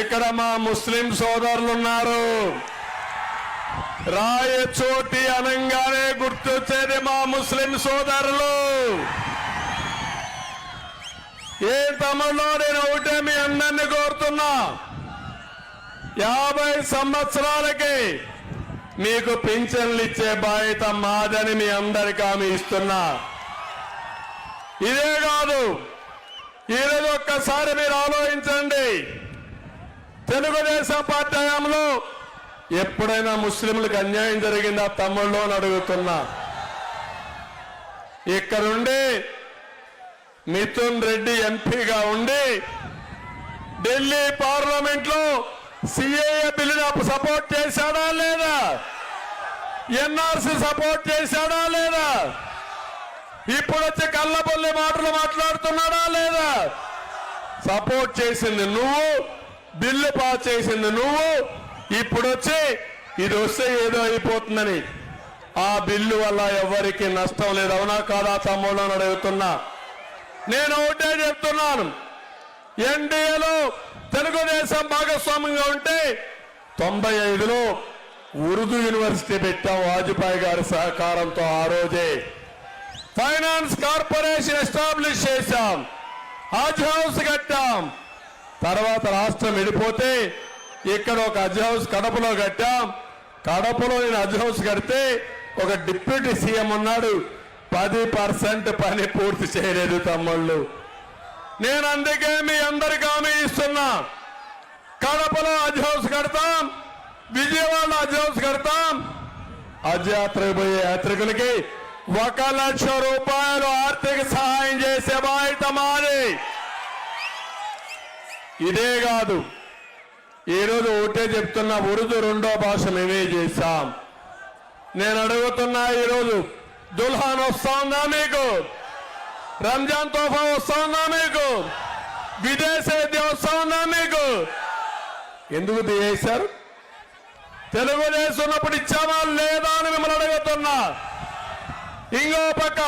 ఇక్కడ మా ముస్లిం సోదరులు ఉన్నారు రాయచోటి అనంగానే గుర్తొచ్చేది మా ముస్లిం సోదరులు. ఏ తమలో నేను ఒకటే మీ అందరినీ కోరుతున్నా. యాభై సంవత్సరాలకి మీకు పింఛన్లు ఇచ్చే బాధ్యత మాదని మీ అందరికీ ఆమె ఇస్తున్నా. ఇదే కాదు ఈరోజు ఒక్కసారి మీరు ఆలోచించండి. తెలుగుదేశం పార్టీ హయాంలో ఎప్పుడైనా ముస్లింలకు అన్యాయం జరిగిందా తమ్ముళ్ళు అని అడుగుతున్నా. ఇక్కడుండి మిథున్ రెడ్డి ఎంపీగా ఉండి ఢిల్లీ పార్లమెంట్లో సిఏఏ బిల్లును సపోర్ట్ చేశాడా లేదా? ఎన్ఆర్సి సపోర్ట్ చేశాడా లేదా? ఇప్పుడు వచ్చి కళ్ళబొల్లి మాటలు మాట్లాడుతున్నాడా లేదా? సపోర్ట్ చేసింది నువ్వు బిల్లు పాస్ చేసింది నువ్వు ఇప్పుడు వచ్చి ఇది వస్తే ఏదో అయిపోతుందని. ఆ బిల్లు వల్ల ఎవరికి నష్టం లేదు అవునా కాదా తమ్ముళ్ళని అడుగుతున్నా. నేను ఒకటే చెప్తున్నాను ఎన్డీఏలో తెలుగుదేశం భాగస్వామ్యంగా ఉంటే తొంభై ఐదులో ఉర్దూ యూనివర్సిటీ పెట్టాం వాజ్పేయి గారి సహకారంతో ఆ రోజే. ఫైనాన్స్ కార్పొరేషన్ ఎస్టాబ్లిష్ చేశాం హాజ్ హౌస్ కట్టాం తర్వాత రాష్ట్రం విడిపోతే ఇక్కడ ఒక హజ్ హౌస్ కడపలో కట్టాం. కడపలో నేను హజ్ హౌస్ కడితే ఒక డిప్యూటీ సీఎం ఉన్నాడు. పది పర్సెంట్ పని పూర్తి చేయలేదు తమ్ముళ్ళు. నేను అందుకే మీ అందరికి హామీ ఇస్తున్నా. కడపలో హజ్ హౌస్ కడతాం. విజయవాడ హజ్ హౌస్ కడతాం. హజ్ యాత్ర పోయే యాత్రికులకి ఒక లక్ష రూపాయలు ఆర్థిక సహాయం చేసే బాధ్యత మాది ఇదే కాదు. ఈరోజు ఒకటే చెప్తున్నా ఉరుదు రెండో భాష మేమే చేశాం. నేను అడుగుతున్నా ఈరోజు దుల్హాన్ వస్తా ఉందా మీకు? రంజాన్ తోఫా వస్తా ఉందా మీకు? విదేశీ విద్య వస్తా ఉందా మీకు? ఎందుకు చేశారు? తెలుగుదేశం ఉన్నప్పుడు ఇచ్చామా లేదా అని మిమ్మల్ని అడుగుతున్నా. ఇంకో పక్క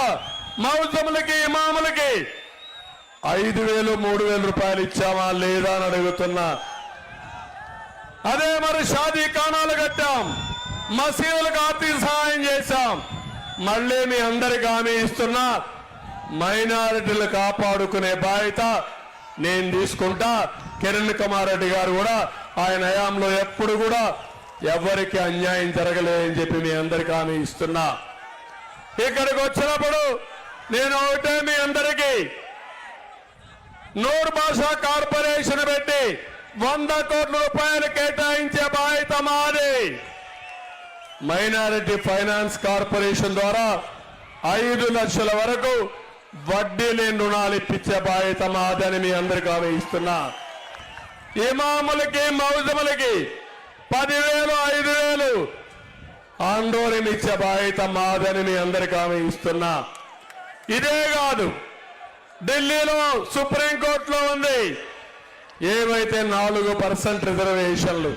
మౌజములకి ఇమాములకి ఐదు వేలు మూడు వేల రూపాయలు ఇచ్చామా లేదా అని అడుగుతున్నా. అదే మరి షాదీ కాణాలు కట్టాం. మసీదులకు ఆర్థిక సహాయం చేశాం. మళ్ళీ మీ అందరికి హామీ ఇస్తున్నా. మైనారిటీలు కాపాడుకునే బాధ్యత నేను తీసుకుంటా. కిరణ్ కుమార్ రెడ్డి గారు కూడా ఆయన హయాంలో ఎప్పుడు కూడా ఎవరికి అన్యాయం జరగలేదని చెప్పి మీ అందరికి హామీ ఇస్తున్నా. ఇక్కడికి వచ్చినప్పుడు నేను ఒకటే మీ అందరికీ నూరు భాషా కార్పొరేషన్ పెట్టి వంద కోట్ల రూపాయలు కేటాయించే బాధ్యత మాది. మైనారిటీ ఫైనాన్స్ కార్పొరేషన్ ద్వారా ఐదు లక్షల వరకు వడ్డీ లేని రుణాలు ఇప్పించే బాధ్యత మాదని మీ అందరికీ హామీ ఇస్తున్నా ఇమాములకి మౌజములకి పదివేలు ఐదు వేలు ఆందోళన ఇచ్చే బాధ్యత మాదని మీ అందరికీ హామీ ఇస్తున్నా ఇదే కాదు ఢిల్లీలో సుప్రీంకోర్టులో ఉంది. ఏవైతే నాలుగు పర్సెంట్ రిజర్వేషన్లు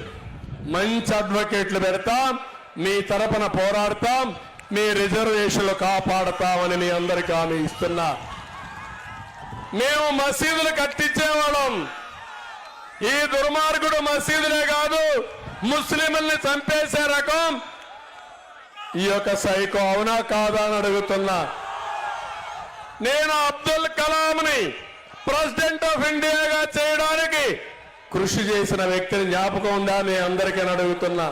మంచి అడ్వకేట్లు పెడతాం మీ తరపున పోరాడతాం మీ రిజర్వేషన్లు కాపాడతామని మీ అందరికీ హామీ ఇస్తున్నా. మేము మసీదులు కట్టించేవాళ్ళం. ఈ దుర్మార్గుడు మసీదులే కాదు ముస్లింల్ని చంపేసే రకం. ఈ యొక్క సైకో అవునా కాదా అని అడుగుతున్నా. నేను అబ్దుల్ కలాంని ప్రెసిడెంట్ ఆఫ్ ఇండియాగా చేయడానికి కృషి చేసిన వ్యక్తిని జ్ఞాపకం ఉందా మీ అందరికీ అడుగుతున్నా.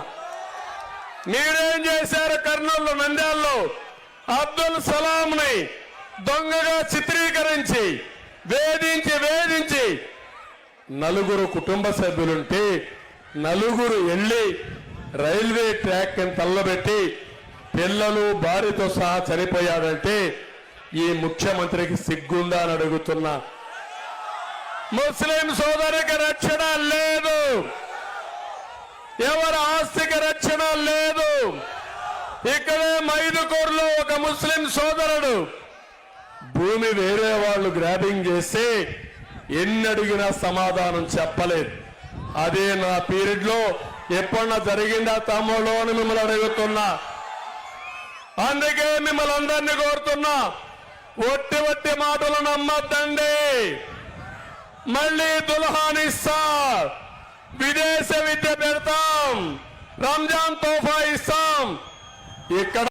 మీరేం చేశారు కర్నూలు నంద్యాల్లో? అబ్దుల్ సలాంని దొంగగా చిత్రీకరించి వేధించి వేధించి నలుగురు కుటుంబ సభ్యులుంటే నలుగురు వెళ్ళి రైల్వే ట్రాక్ తల్లబెట్టి పిల్లలు భార్యతో సహా చనిపోయాడంటే ఈ ముఖ్యమంత్రికి సిగ్గుందా అని అడుగుతున్నా. ముస్లిం సోదరికి రక్షణ లేదు. ఎవరి ఆస్తికి రక్షణ లేదు. ఇక్కడే మైదుకూరులో ఒక ముస్లిం సోదరుడు భూమి వేరే వాళ్ళు గ్రాబింగ్ చేస్తే ఎన్ని అడిగినా సమాధానం చెప్పలేదు. అదే నా పీరియడ్లో ఎప్పుడన్నా జరిగిందా తమ్ముడు అని మిమ్మల్ని అడుగుతున్నా. అందుకే మిమ్మల్ని అందరినీ కోరుతున్నా. ఒట్టి ఒట్టి మాటలు నమ్మద్దండి. మళ్ళీ దుల్హాన్ ఇస్తా విదేశ విద్య పెడతాం. రంజాన్ తోఫా ఇస్తాం. ఇక్కడ